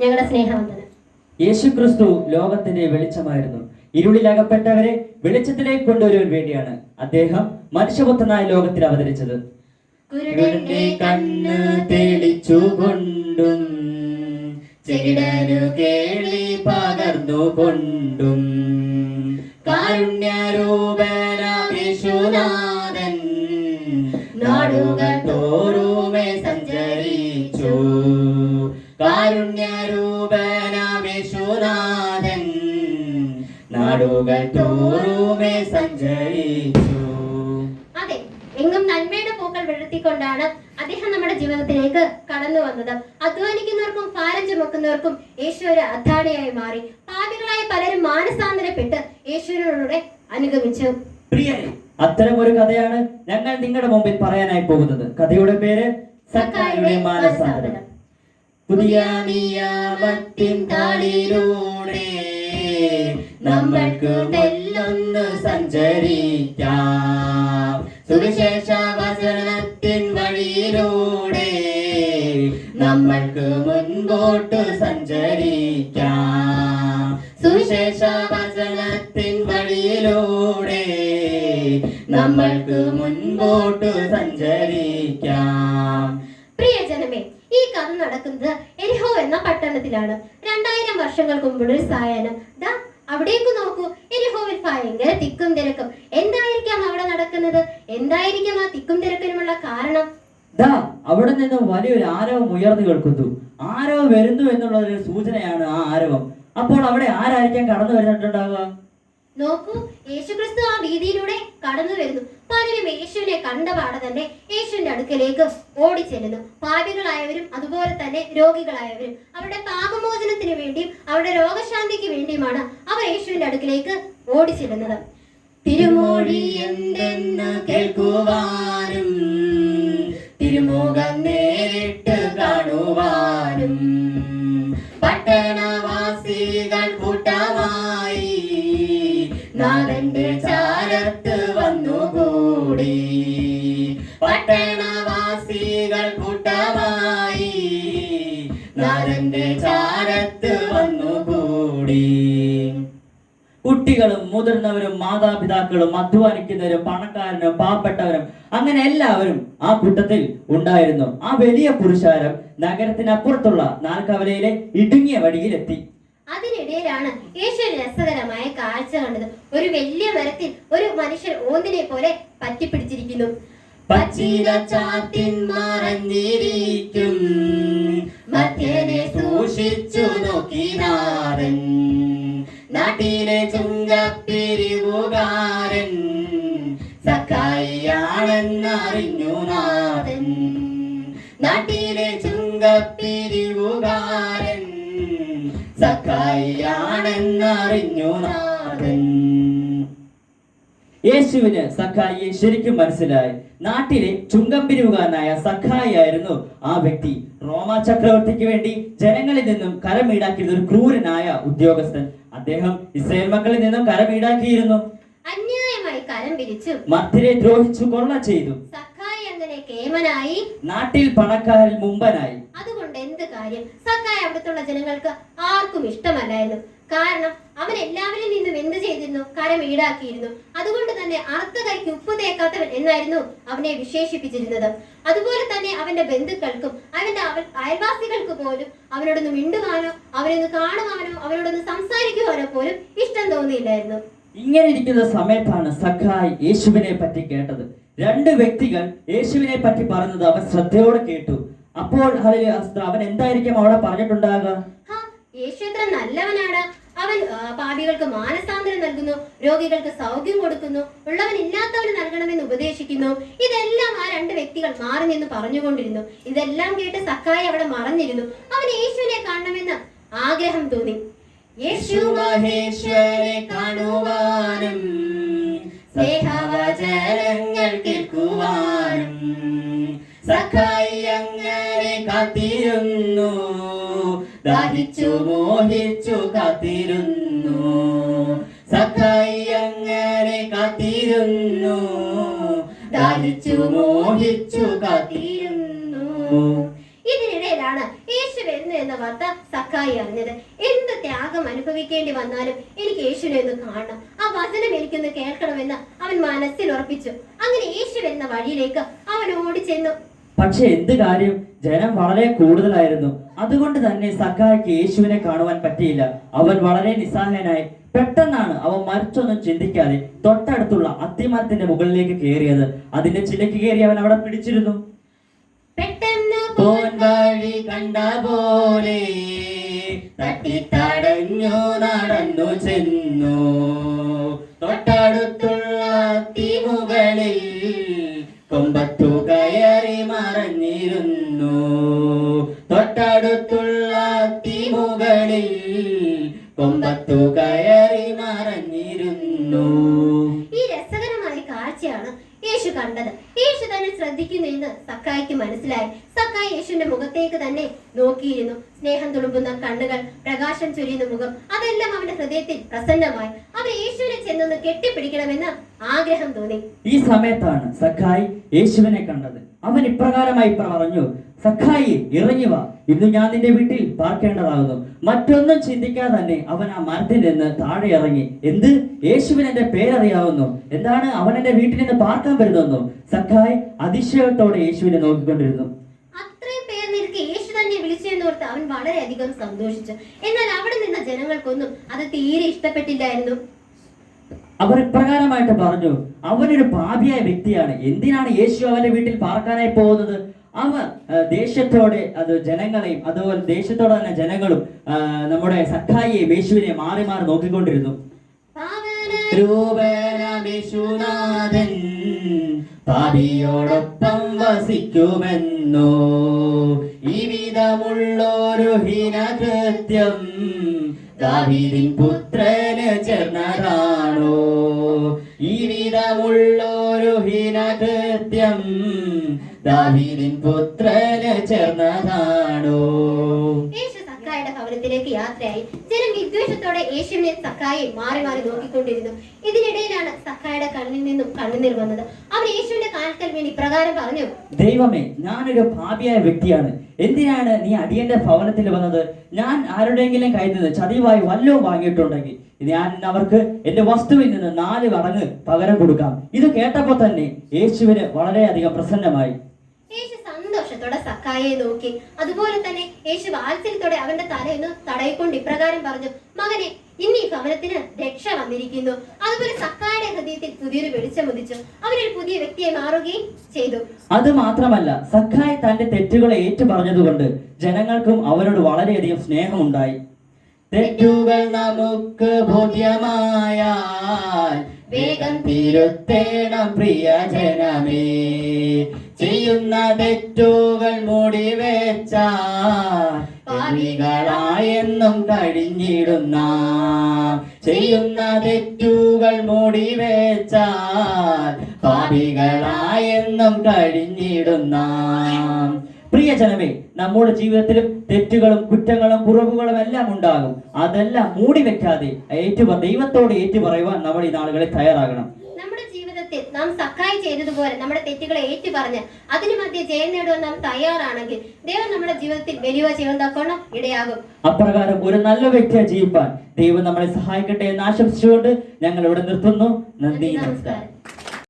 ഞങ്ങളുടെ സ്നേഹവന്ദനം. യേശുക്രിസ്തു ലോകത്തിന്റെ വെളിച്ചമായിരുന്നു. ഇരുളിലകപ്പെട്ടവരെ വെളിച്ചത്തിലേക്ക് കൊണ്ടുവരുവാൻ വേണ്ടിയാണ് അദ്ദേഹം മനുഷ്യപുത്രനായ ലോകത്തിൽ അവതരിച്ചത്. കുരുടന്റെ കണ്ണ് തെളിച്ചുകൊണ്ടും ചെകിടനു കേൾവി പകർന്നുകൊണ്ടും കാരുണ്യരൂപനാഥൻ നാടുകൾ തോറുമേ കാരുണ്യരൂപനാഥൻ നാടുകൾ തോറുമേ സഞ്ചരിച്ചു. അതെ എങ്ങും നന്മയുടെ പൂക്കൾ വിഴത്തിക്കൊണ്ടാണ് അദ്ദേഹം നമ്മുടെ ജീവിതത്തിലേക്ക് കടന്നു വന്നത്. അധ്വാനിക്കുന്നവർക്കും ഭാരം ചുമക്കുന്നവർക്കും യേശു ഒരു മാറി. പാപികളായ പലരും മാനസാന്തരപ്പെട്ട് യേശുവിനോടെ അനുഗമിച്ചു. പ്രിയരെ അത്തരം ഒരു കഥയാണ് ഞങ്ങൾ നിങ്ങളുടെ മുമ്പിൽ പറയാനായി പോകുന്നത്. കഥയുടെ പേര് സക്കായുടെ മാനസാന്തരം. പുതിയ നിയമത്തിൻ താളിലൂടെ നമ്മൾക്ക് മെല്ലൊന്ന് സഞ്ചരിക്കാം. സുവിശേഷ വചനത്തിൻ വഴിയിലൂടെ നമ്മൾക്ക് മുൻപോട്ട് സഞ്ചരിക്കാം. സുവിശേഷ വചനത്തിൻ വഴിയിലൂടെ നമ്മൾക്ക് മുൻപോട്ട് സഞ്ചരിക്കാം. പ്രിയജനമേ ഈ കഥ നടക്കുന്നത് എരിഹോ എന്ന പട്ടണത്തിലാണ്. രണ്ടായിരം വർഷങ്ങൾക്ക് മുമ്പുള്ള ഒരു സായാഹ്നം. ദാ അവിടേക്ക് നോക്കൂ. എരിഹോവിൽ ഭയങ്കര തിക്കും തിരക്കും. എന്തായിരിക്കാം അവിടെ നടക്കുന്നത്? എന്തായിരിക്കാം ആ തിക്കും തിരക്കിനുമുള്ള കാരണം? ദാ അവിടെ നിന്ന് വലിയൊരു ആരവം ഉയർന്നു കേൾക്കുന്നു. ആരവം വരുന്നു എന്നുള്ള ഒരു സൂചനയാണ് ആ ആരവം. അപ്പോൾ അവിടെ ആരായിരിക്കാം കടന്നു വരുന്നുണ്ടാവുക? നോക്കൂ യേശുക്രിസ്തു ആ വീതിയിലൂടെ കടന്നു വരുന്നു. പലരും യേശുവിനെ കണ്ട പാടെ തന്നെ യേശുവിന്റെ അടുക്കലേക്ക് ഓടിച്ചെല്ലുന്നു. പാപികളായവരും അതുപോലെ തന്നെ രോഗികളായവരും. അവരുടെ പാപമോചനത്തിന് വേണ്ടിയും അവരുടെ രോഗശാന്തിക്ക് വേണ്ടിയുമാണ് അവർ യേശുവിന്റെ അടുക്കിലേക്ക് ഓടിച്ചെല്ലുന്നത്. തിരുമോഴി എന്തെന്ന് കേൾക്കുവാനും തിരുമുഖം നേരിട്ട് കാണുവാനും. പട്ടണവാസികൾ നരന്റെ ചാരത്ത് വന്നുകൂടി. കുട്ടികളും മുതിർന്നവരും മാതാപിതാക്കളും അധ്വാനിക്കുന്നവരും പണക്കാരനും പാവപ്പെട്ടവരും അങ്ങനെ എല്ലാവരും ആ കൂട്ടത്തിൽ ഉണ്ടായിരുന്നു. ആ വലിയ പുരുഷാരം നഗരത്തിനപ്പുറത്തുള്ള നാൽക്കവലയിലെ ഇടുങ്ങിയ വഴിയിലെത്തി. അതിനിടയിലാണ് യേശു രസകരമായ കാഴ്ച കണ്ടത്. ഒരു വലിയ മരത്തിൽ ഒരു മനുഷ്യൻ ഓന്തിനെ പോലെ പറ്റിപ്പിടിച്ചിരിക്കുന്നു. പച്ചില ചാത്തിൻ മറഞ്ഞിരിക്കും. മധ്യനെ സൂക്ഷിച്ചു നോക്കിനാരൻ നാട്ടിലെ ചുങ്കപ്പിരിവുകാരൻ. സഖായിയാണെന്നറിഞ്ഞു നാഥൻ. നാട്ടിലെ ചുങ്കപ്പിരിവുകാരൻ. സഖായിയാണെന്നറിഞ്ഞു നാഥൻ. യേശുവിന് സഖായിയെ ശരിക്കും മനസ്സിലായി. നാട്ടിലെ ചുങ്കമ്പിരിവുകാരനായ സഖായി ആയിരുന്നു ആ വ്യക്തി. റോമ ചക്രവർത്തിക്ക് വേണ്ടി ജനങ്ങളിൽ നിന്നും കരം ഈടാക്കിയിരുന്ന ഒരു ക്രൂരനായ ഉദ്യോഗസ്ഥൻ. അദ്ദേഹം ഇസ്രായേൽ മക്കളിൽ നിന്നും കരം ഈടാക്കിയിരുന്നു. അന്യായമായി കരം പിരിച്ചു മധ്യരെ ദ്രോഹിച്ചു കൊള്ള ചെയ്തു. സഖായി അങ്ങനെ കേമനായി. നാട്ടിൽ പണക്കാരിൽ മുമ്പനായി. അതുകൊണ്ട് എന്ത് കാര്യം? സക്കായ അവിടുത്തെ ജനങ്ങൾക്ക് ആർക്കും ഇഷ്ടമല്ലായിരുന്നു. കാരണം അവൻ എല്ലാവരിൽ നിന്നും എന്ത് ചെയ്തിരുന്നു? കരം ഈടാക്കിയിരുന്നു. അതുകൊണ്ട് തന്നെ അറുത്ത കൈക്ക് ഉപ്പ് തേക്കാത്തവൻ എന്നായിരുന്നു അവനെ വിശേഷിപ്പിച്ചിരുന്നത്. അതുപോലെ തന്നെ അവന്റെ ബന്ധുക്കൾക്കും അവന്റെ അവൻ അയൽവാസികൾക്ക് പോലും അവനോടൊന്ന് മിണ്ടുവാനോ അവനൊന്ന് കാണുവാനോ അവനോടൊന്ന് സംസാരിക്കുവാനോ പോലും ഇഷ്ടം തോന്നിയില്ലായിരുന്നു. ഇങ്ങനെ ഇരിക്കുന്ന സമയത്താണ് സഖായി യേശുവിനെ പറ്റി കേട്ടത്. രണ്ട് വ്യക്തികൾ യേശുവിനെ പറ്റി പറഞ്ഞത് അവൻ ശ്രദ്ധയോടെ കേട്ടു. അപ്പോൾ അവൻ എന്തായിരിക്കും അവിടെ പറഞ്ഞിട്ടുണ്ടാകുക യേശു എത്ര നല്ലവനാണ്. അവൻ പാപികൾക്ക് മാനസാന്തരം നൽകുന്നു രോഗികൾക്ക് സൗഖ്യം കൊടുക്കുന്നു ഉള്ളവൻ ഇല്ലാത്തവന് നൽകണമെന്ന് ഉപദേശിക്കുന്നു. ഇതെല്ലാം ആ രണ്ട് വ്യക്തികൾ മാറി നിന്ന് പറഞ്ഞുകൊണ്ടിരുന്നു. ഇതെല്ലാം കേട്ട് സക്കായി അവിടെ മറഞ്ഞിരുന്നു. അവൻ യേശുവിനെ കാണണമെന്ന് ആഗ്രഹം തോന്നി. യേശു മഹേശ്വരെ കാണുവാനും സ്നേഹവചനങ്ങൾ കേൾക്കുവാനും സഖായി കാത്തിരുന്നു. ദാഹിച്ചു മോഹിച്ചു കാത്തിരുന്നു. സഖായി അങ്ങനെ കാത്തിരുന്നു. ദാഹിച്ചു മോഹിച്ചു കാത്തിരുന്നു. ഇതിനിടയിലാണ് യേശു വരുന്നു എന്ന വാർത്ത സക്കായി അറിഞ്ഞത്. എന്ത് ത്യാഗം അനുഭവിക്കേണ്ടി വന്നാലും എനിക്ക് യേശുവിനെ ഒന്ന് കാണണം. ആ വചനം എനിക്കൊന്ന് കേൾക്കണമെന്ന് അവൻ മനസ്സിൽ ഉറപ്പിച്ചു. അങ്ങനെ യേശു വരുന്ന വഴിയിലേക്ക് അവൻ ഓടിച്ചെന്നു. പക്ഷെ എന്ത് കാര്യം? ജനം വളരെ കൂടുതലായിരുന്നു. അതുകൊണ്ട് തന്നെ സക്കായ്ക്ക് യേശുവിനെ കാണുവാൻ പറ്റിയില്ല. അവൻ വളരെ നിസ്സഹായനായി പെട്ടെന്നാണ് അവൻ മരിച്ചൊന്നും ചിന്തിക്കാതെ തൊട്ടടുത്തുള്ള അത്തിമരത്തിന്റെ മുകളിലേക്ക് കയറിയത്. അതിന്റെ ചിലക്ക് കയറി അവൻ അവിടെ പിടിച്ചിരുന്നു. പെട്ടെന്ന് പോൻ വഴി കണ്ട പോലെ തട്ടിത്തടഞ്ഞു നടന്നു ചെന്നു. തൊട്ടടുത്തുള്ള തീമുകളിൽ കൊമ്പത്തു തൊട്ടടുത്തുള്ള തീമുകളിൽ കൊമ്പത്തു കയറി മറഞ്ഞിരുന്നു. ഈ രസകരമായ കാഴ്ചയാണ് യേശു കണ്ടത്. യേശു തന്നെ ശ്രദ്ധിക്കുന്നു എന്ന് സക്കായിക്ക് മനസ്സിലായി. സക്കായി യേശുവിന്റെ മുഖത്തേക്ക് തന്നെ നോക്കിയിരുന്നു. സ്നേഹം തുളുമ്പുന്ന കണ്ണുകൾ പ്രകാശം ചൊരിയുന്ന മുഖം അതെല്ലാം അവന്റെ ഹൃദയത്തിൽ പ്രസന്നമായി. അവൻ യേശുവിനെ ചെന്നൊന്ന് കെട്ടിപ്പിടിക്കണമെന്ന് ആഗ്രഹം തോന്നി. ഈ സമയത്താണ് സഖായി യേശുവിനെ കണ്ടത്. അവൻ ഇപ്രകാരമായി പറഞ്ഞു സഖായി ഇറങ്ങി വാ. ഇന്ന് ഞാൻ നിന്റെ വീട്ടിൽ പാർക്കേണ്ടതാകുന്നു. മറ്റൊന്നും ചിന്തിക്കാതെ തന്നെ അവൻ ആ മരത്തിൽ നിന്ന് താഴെ ഇറങ്ങി. എന്ത്? യേശുവിന് എന്റെ പേരറിയാവുന്നു. എന്താണ് അവൻ എന്റെ വീട്ടിൽ നിന്ന് പാർക്കാൻ വരുന്നു സഖായി അതിശയത്തോടെ യേശുവിനെ നോക്കിക്കൊണ്ടിരുന്നു അത്രയും പേർ നിൽക്കെ യേശു തന്നെ വിളിച്ചെന്നോർത്ത് അവൻ വളരെയധികം സന്തോഷിച്ചു. എന്നാൽ അവിടെ നിന്ന ജനങ്ങൾക്കൊന്നും അത് തീരെ ഇഷ്ടപ്പെട്ടില്ലായിരുന്നു. അവർ ഇപ്രകാരമായിട്ട് പറഞ്ഞു അവനൊരു പാപിയായ വ്യക്തിയാണ്. എന്തിനാണ് യേശു അവന്റെ വീട്ടിൽ പാർക്കാനായി പോകുന്നത്? അവ ദേശത്തോടെ അത് ജനങ്ങളെയും അതുപോലെ ദേശത്തോടെ തന്നെ ജനങ്ങളും നമ്മുടെ സഖായിയെയും യേശുവിനെ മാറി മാറി നോക്കിക്കൊണ്ടിരുന്നു. പാപിയോടൊപ്പം വസിക്കുമെന്നോ ഈ വിധമുള്ളൊരു ഹീനകൃത്യം. ദാവീദിൻ പുത്രന് ചെന്നതാണോ ഈ വിധമുള്ളൊരു ഹീനകൃത്യം ദാവീദിൻ പുത്രന് ചേർന്നതാണോ? യേശു ഭവനത്തിലേക്ക് യാത്രയായി ജനം വിദ്വേഷത്തോടെ യേശുവിനെ സക്കായി മാറി മാറി നോക്കിക്കൊണ്ടിരുന്നു. ഇതിനിടയിലാണ് സഖായുടെ കണ്ണിൽ നിന്നും കണ്ണുനീർ വന്നത്. അവൻ യേശുവിന്റെ കാൽക്കൽ വേണ്ടി പ്രകാരം പറഞ്ഞു ദൈവമേ ഞാനൊരു ഭാവിയായ വ്യക്തിയാണ്. എന്തിനാണ് നീ അടിയന്റെ ഭവനത്തിൽ വന്നത്? ഞാൻ ആരുടെയെങ്കിലും കയ്യിൽ നിന്ന് ചതിവായി വല്ലതും വാങ്ങിയിട്ടുണ്ടെങ്കിൽ ഞാൻ അവർക്ക് എന്റെ വസ്തുവിൽ നിന്ന് നാല് മടങ്ങ് പകരം കൊടുക്കാം. ഇത് കേട്ടപ്പോൾ തന്നെ യേശുവിന് വളരെയധികം പ്രസന്നമായി. സന്തോഷത്തോടെ സക്കായെ നോക്കി. അതുപോലെ തന്നെ യേശു വാത്സല്യത്തോടെ അവന്റെ തലയൊന്ന് തടയിക്കൊണ്ട് ഇപ്രകാരം പറഞ്ഞു മകനെ ഇന്ന് ഈ ഭവനത്തിന് രക്ഷ വന്നിരിക്കുന്നു. അതുപോലെ സക്കായുടെ ഹൃദയത്തിൽ പുതിയൊരു വെളിച്ചം ഉദിച്ചു. അവനൊരു പുതിയ വ്യക്തിയെ മാറുകയും ചെയ്തു. അത് മാത്രമല്ല സക്കായ് തന്റെ തെറ്റുകളെ ഏറ്റു പറഞ്ഞതുകൊണ്ട് ജനങ്ങൾക്കും അവരോട് വളരെയധികം സ്നേഹമുണ്ടായി. തെറ്റുകൾ നമുക്ക് ബോധ്യമായാൽ വേഗം തിരുത്തേണം പ്രിയ ജനമേ ചെയ്യുന്ന തെറ്റുകൾ മൂടി വെച്ച പാപികളായെന്നും കഴിഞ്ഞിടുന്ന ചെയ്യുന്ന തെറ്റുകൾ മൂടി വെച്ച പാപികളായെന്നും കഴിഞ്ഞിടുന്ന പ്രിയജനമേ നമ്മുടെ ജീവിതത്തിലും തെറ്റുകളും കുറ്റങ്ങളും കുറവുകളും എല്ലാം ഉണ്ടാകും. അതെല്ലാം മൂടി വെക്കാതെ ഏറ്റു ദൈവത്തോട് ഏറ്റു പറയുവാൻ നമ്മൾ ഈ നാളുകളിൽ തയ്യാറാകണം. നാം സഹായി ചെയ്തതുപോലെ നമ്മുടെ തെറ്റുകളെ ഏറ്റു പറഞ്ഞ് അതിനു മധ്യ ജയം നേടുവാൻ നാം തയ്യാറാണെങ്കിൽ ദൈവം നമ്മുടെ ജീവിതത്തിൽ വലിയ ജീവൻ തക്കണം ഇടയാകും. അപ്രകാരം ഒരു നല്ല വ്യക്തിയെ ജീവിപ്പാൻ ദൈവം നമ്മളെ സഹായിക്കട്ടെ എന്ന് ആശംസിച്ചുകൊണ്ട് ഞങ്ങൾ ഇവിടെ നിർത്തുന്നു. നന്ദി നമസ്കാരം.